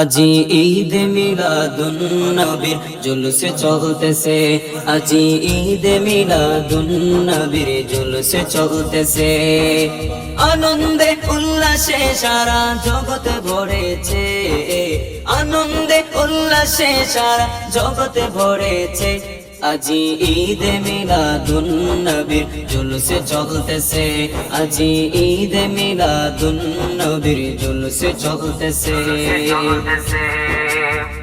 আজি ঈদ মিলাদুন নবীর জুলুসে চলতেছে। আজি ঈদ মিলাদুন নবীর জুলুসে চলতেছে। আনন্দে উল্লাসে সারা জগৎ ভরেছে। আনন্দে উল্লাসে সারা জগৎ ভরেছে। আজি ঈদ মিলাদুন নবীর জুলুসে চলতেছে। আজি ঈদ মিলাদুন নবীর জুলুসে চলতেছে।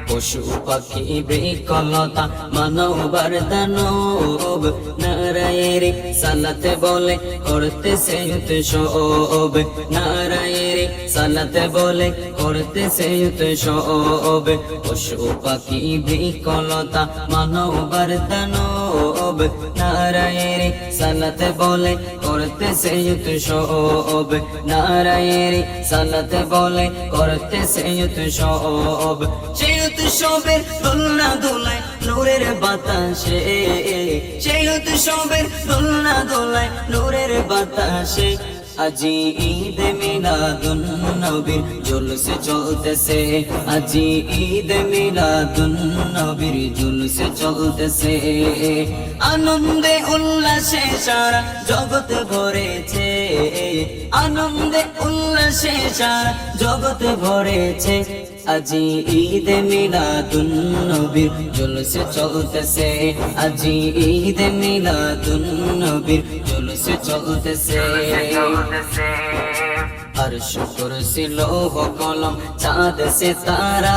পশু পাখি বৃকলতা মানবার দানব নারায়ের সালাতে বলে, করতেছে উৎসব নারায়ের সালাতে বলে করতেছে উৎসব। পশু পাখি বৃকলতা মানবার দানব। নারায়ের সালাতে বলে করতেছে উৎসব। নারায়ের সালাতে বলে করতেছে উৎসব। সেই উৎসবের দোলনা দোলায় নূরের বাতাসে। সেই উৎসবের দোলনা দোলায় নূরের বাতাসে। আজি ঈদ মিলাদুন নবীর জুলুসে চলতেছে। আজি ঈদ মিলাদুন নবীর জুলুসে চলতেছে। আনন্দে উল্লাসে সারা জগৎ ভরেছে। আনন্দে উল্লাসে সারা জগৎ ভরেছে। আজি ঈদ মিলাদুন নবীর জুলুসে চলতেছে। আজি ঈদ মিলাদুন নবীর জুলুসে চলতেছে। আর শুকর ছিল কলম চাঁদ সে তারা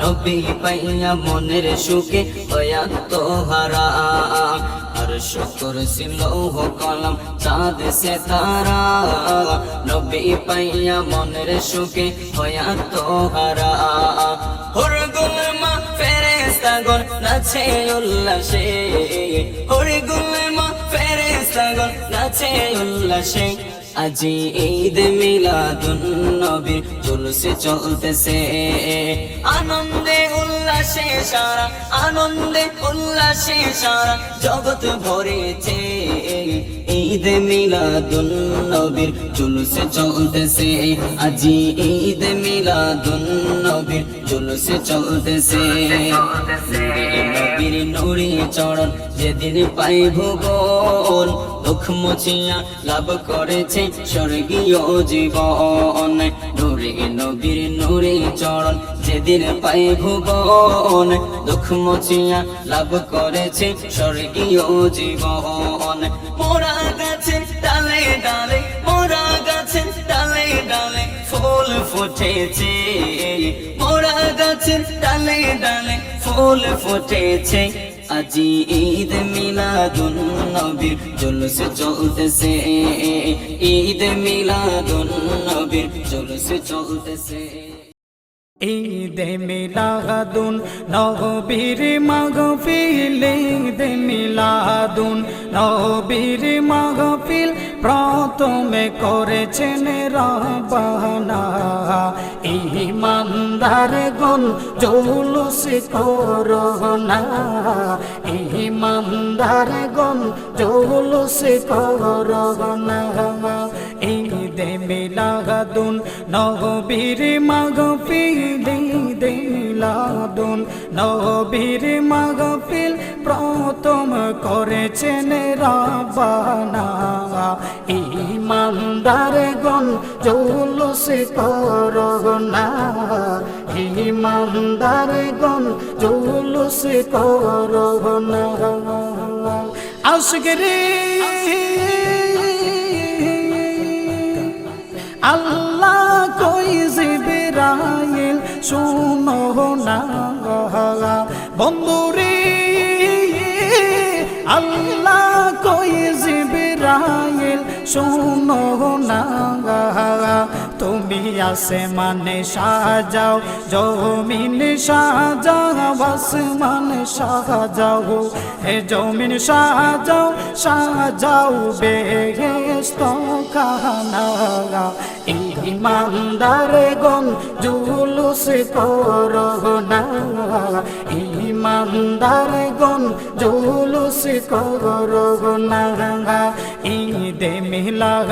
নবী পাইয়া মনের সুখে হয়া তো হারা। আর শুকর ছিল কলম চাঁদ সে তারা নবী পাইয়া মনের সুখে হয়া তো হারা। হর গুলমা ফেরেস্তাগণ নাচে উল্লাসে। হর ফেরেস্তাগণ নাচে উল্লাসে। আজি ঈদ মিলাদুন জুলুসে চলতেছে। আনন্দে উল্লাসে সারা, আনন্দে উল্লাসে সারা, জগৎ ভরেছে। ঈদ মিলাদুন নবীর জুলুসে চলতেছে। আজি ঈদ মিলাদুন নবীর জুলুসে চলতেছে। নবীর নুরি চরণ যেদিন পাই ভুবন দুঃখ মুছিয়া লাভ করেছে স্বর্গীয় জীবন। নূরে নবীর নুরে চরণ যেদিন পাই ভুবন। দুঃখ মুছিয়া লাভ করেছে স্বর্গীয় জীবন। মোরা গাছে ডালে ডালে ফুল ফুটেছে। মোরা গাছে ডালে ডালে ফুল ফুটেছে। আজি ঈদ মিলাদুন নবীর, জুলুসে চলতেছে। ঈদ মিলাদুন নবীর, জুলুসে চলতেছে। ঈদে মিলাদুন নবীর মাগফিল, ঈদে মিলাদুন নবীর মাগফিল। প্রথমে করেছেন রবানা ইমানদার গুণ জৌলুস করোনা। ইমানদার গুণ জৌলুস করোনা। মিলাদুন, নবীর মাগফিল ঈদে মিলাদুন নবীর মাগফিল প্রথম করেছেন রাবানা ইমানদার গন জৌলুস করোনা। ইমানদার গন জৌলুস করোনা। আশগরে আল্লাহ কই জিবরাইল শুনো না বন্ধুরে আল্লাহ কই জিবরাইল শুনো না তুমি আসে মানে সাজাও জমিন সাজাও আসমান সাজাও। হে জমিন সাজাও সাজাও বেহেস্ত কাহানা। ইমানদার গন জুলুস করোনা ইমানদার গন জুলুস করোনা ঈদে মাগ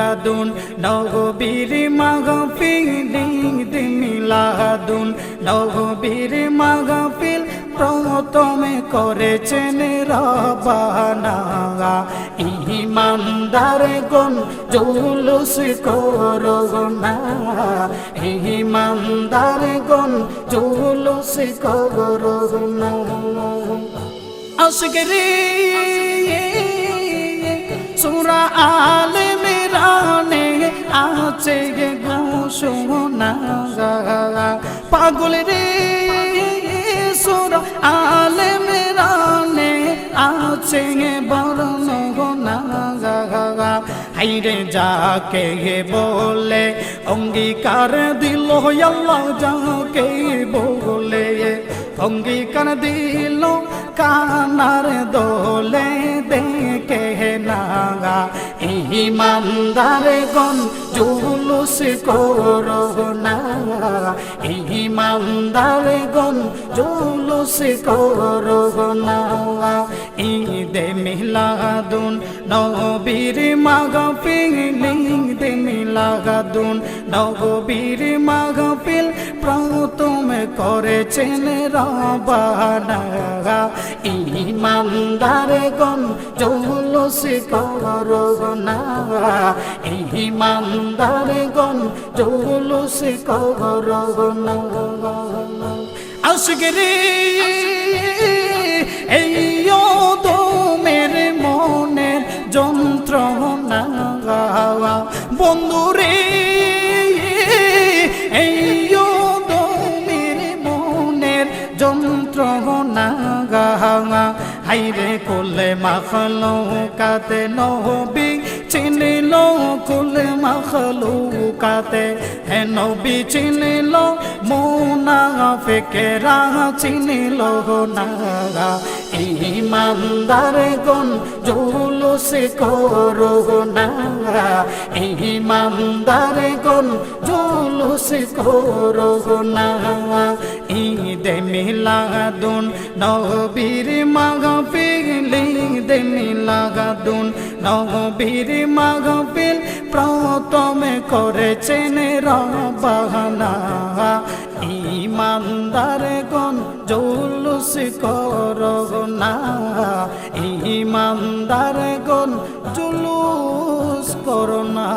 নবীর মাহফিল ঈদে মিলাদুন নবীর মাহফিল প্রথমে করেছেন রবানা ইমানদার গুন জুলুস করোনা ইমানদার গুন জুলুস করোনা আশগরি সুরা আলে মেরানে আছে ঘোষণা। পাগল রে আছে বর্ণনা হাইরে যাকে বলে অঙ্গীকার দিল আল্লাহ যাকে বলে অঙ্গীকার দিল কানার দোলে দেখে নাগা ইমানদার গন জুলুস করোনা ইমানদার গন জুলুস করোনা ঈদে মিলাদুন, নবীর মাগফিল ঈদে মিলাদুন, নবীর মাগফিল প্রথমে করেছেন রবানা। ইমানদার গন জৌলস করোনা। গন জৌলস করোনা। আশগরি এই যন্ত্রণা গাহা হাইরে কোলে মাখলো কাতে নহবি চিনিল, কোলে মাখলো কাতে হে নবি চিনিল মৌনা ফেকেরা চিনিল না ইমানদার গুন জুলুস করোনা ইমানদার গুন জুলুস করোনা ঈদে মিলাদুন, নবীর মাগফিল ঈদে মিলাদুন, নবীর মাগফিল প্রথমে করেছেন রবানা ইমানদার গুণ জুলুস করোনা